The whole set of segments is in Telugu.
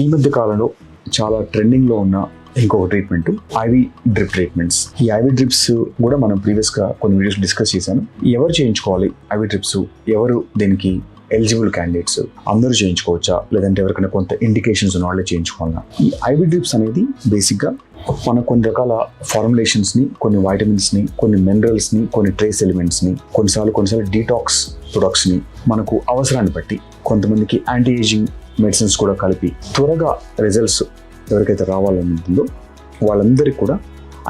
ఈ మధ్య కాలంలో చాలా ట్రెండింగ్లో ఉన్న ఇంకొక ట్రీట్మెంట్ ఐవి డ్రిప్ ట్రీట్మెంట్స్. ఈ ఐవి డ్రిప్స్ కూడా మనం ప్రీవియస్గా కొన్ని వీడియోస్ డిస్కస్ చేశాను. ఎవరు చేయించుకోవాలి ఐవి డ్రిప్స్? ఎవరు దీనికి ఎలిజిబుల్ క్యాండిడేట్స్? అందరూ చేయించుకోవచ్చా? లేదంటే ఎవరికైనా కొంత ఇండికేషన్స్ ఉన్న వాళ్ళే చేయించుకోవాలా? ఈ ఐవి డ్రిప్స్ అనేది బేసిక్గా మన కొన్ని రకాల ఫార్ములేషన్స్ని కొన్ని వైటమిన్స్ని కొన్ని మినరల్స్ని కొన్ని ట్రేస్ ఎలిమెంట్స్ని కొన్నిసార్లు కొన్నిసార్లు డీటాక్స్ ప్రొడక్ట్స్ని మనకు అవసరాన్ని బట్టి కొంతమందికి యాంటీ ఏజింగ్ మెడిసిన్స్ కూడా కలిపి త్వరగా రిజల్ట్స్ ఎవరికైతే రావాలని ఉంటుందో వాళ్ళందరికీ కూడా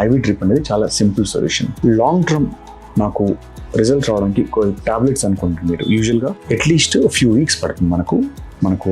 ఐవి డ్రిప్ అనేది చాలా సింపుల్ సొల్యూషన్ లాంగ్ టర్మ్ నాకు రిజల్ట్ రావడానికి టాబ్లెట్స్ అనుకుంటుంది మీరు. యూజువల్గా అట్లీస్ట్ ఫ్యూ వీక్స్ పడుతుంది మనకు. మనకు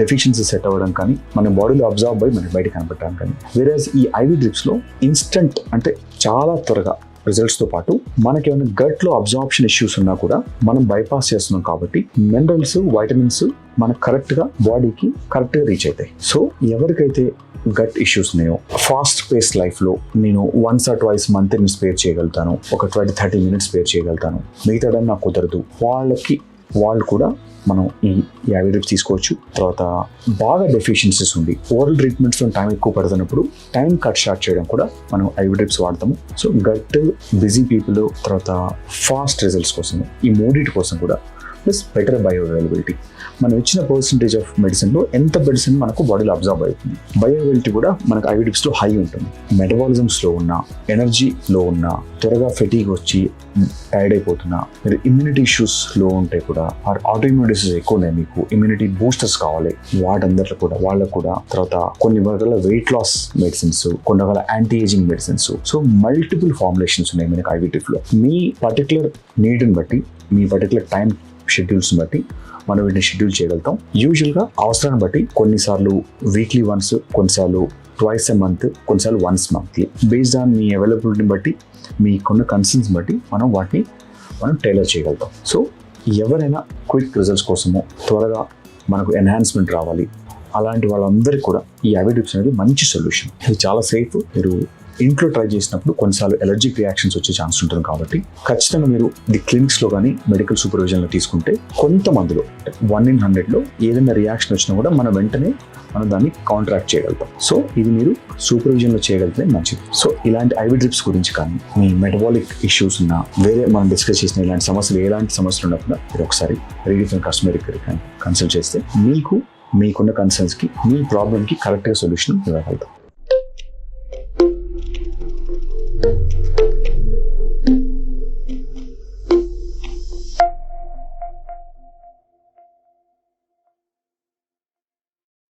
డెఫిషియన్సీ సెట్ అవ్వడం కానీ మన బాడీలో అబ్జర్వ్ అయ్యి మనకి బయట కనపడడం కానీ. వేరేజ్ ఈ ఐవి డ్రిప్స్లో ఇన్స్టంట్ అంటే చాలా త్వరగా రిజల్ట్స్తో పాటు మనకి ఏమైనా గట్లో అబ్జార్ప్షన్ ఇష్యూస్ ఉన్నా కూడా మనం బైపాస్ చేస్తున్నాం కాబట్టి మినరల్స్ వైటమిన్స్ మనకు కరెక్ట్గా బాడీకి కరెక్ట్గా రీచ్ అవుతాయి. సో ఎవరికైతే గట్ ఇష్యూస్ ఉన్నాయో ఫాస్ట్ పేస్ లైఫ్లో నేను వన్స్ ఆర్ ట్వైస్ మంత్ నేను స్పేర్ చేయగలుగుతాను ఒక ట్వంటీ థర్టీ మినిట్స్ స్పేర్ చేయగలుగుతాను. మిగతా నాకు కుదరదు. వాళ్ళకి వాళ్ళు కూడా మనం ఈ యాభై డ్రిప్స్ తీసుకోవచ్చు. తర్వాత బాగా డెఫిషియన్సీస్ ఉంది. ఓరల్ ట్రీట్మెంట్స్లో టైం ఎక్కువ పడుతున్నప్పుడు టైం కట్ షార్ట్ చేయడం కూడా మనం ఐవి డ్రిప్స్ వాడతాము. సో గట్ బిజీ పీపుల్ తర్వాత ఫాస్ట్ రిజల్ట్స్ కోసం ఈ మూడిటి కోసం కూడా ప్లస్ బెటర్ బయో అవైలబిలిటీ మనం ఇచ్చిన పర్సంటేజ్ ఆఫ్ మెడిసిన్లో ఎంత మెడిసిన్ మనకు బాడీలో అబ్జర్వ్ అవుతుంది? బయో కూడా మనకు ఐవిడిప్స్లో హై ఉంటుంది. మెటబాలిజం స్లో ఉన్నా ఎనర్జీలో ఉన్నా త్వరగా ఫెటీగ్ వచ్చి టైర్డ్ అయిపోతున్నా మీరు ఇమ్యూనిటీ ఇష్యూస్లో ఉంటే కూడా ఆర్ ఆటోఇమ్యూన్ డిసీజ్ ఎక్కువ ఉన్నాయి మీకు ఇమ్యూనిటీ బూస్టర్స్ కావాలి. వాటందరిలో కూడా వాళ్ళకు కూడా. తర్వాత కొన్ని రకాల వెయిట్ లాస్ మెడిసిన్స్ కొన్ని రకాల anti ageing medicines so multiple formulations ఉన్నాయి మనకి ఐవిటిఫ్లో మీ పర్టికులర్ నీడ్ని బట్టి మీ పర్టికులర్ టైం షెడ్యూల్స్ని బట్టి మనం వీటిని షెడ్యూల్ చేయగలుగుతాం. యూజువల్గా అవసరాన్ని బట్టి కొన్నిసార్లు వీక్లీ వన్స్ కొన్నిసార్లు ట్వైస్ ఎ మంత్ కొన్నిసార్లు వన్స్ మంత్లీ బేస్డ్ ఆన్ మీ అవైలబిలిటీని బట్టి మీకున్న కన్సర్న్స్ బట్టి మనం వాటిని మనం టైలర్ చేయగలుగుతాం. సో ఎవరైనా క్విక్ రిజల్ట్స్ కోసము త్వరగా మనకు ఎన్హాన్స్మెంట్ రావాలి. అలాంటి వాళ్ళందరికీ కూడా ఈ అవిడిప్స్ అనేది మంచి సొల్యూషన్ ఇది చాలా సేఫ్ మీరు ఇంట్లో ట్రై చేసినప్పుడు కొన్నిసార్లు ఎలర్జిక్ రియాక్షన్స్ వచ్చే ఛాన్స్ ఉంటుంది కాబట్టి ఖచ్చితంగా మీరు ది క్లినిక్స్లో కానీ మెడికల్ సూపర్విజన్లో తీసుకుంటే కొంతమందిలో వన్ ఇన్ హండ్రెడ్లో ఏదైనా రియాక్షన్ వచ్చినా కూడా మనం వెంటనే మనం దాన్ని కాంట్రాక్ట్ చేయగలుగుతాం. సో ఇది మీరు సూపర్విజన్లో చేయగలిగితే మంచిది. సో ఇలాంటి ఐవి డ్రిప్స్ గురించి కానీ మీ మెటబాలిక్ ఇష్యూస్ ఉన్న వేరే మనం డిస్కస్ చేసిన ఇలాంటి సమస్యలు ఎలాంటి సమస్యలు ఉన్నప్పుడు మీరు ఒకసారి రీడిఫైన్ కస్టమర్ కన్సల్ట్ చేస్తే మీకు మీకున్న కన్సర్న్స్కి మీ ప్రాబ్లమ్కి కరెక్ట్గా సొల్యూషన్ ఇవ్వగలుగుతాం.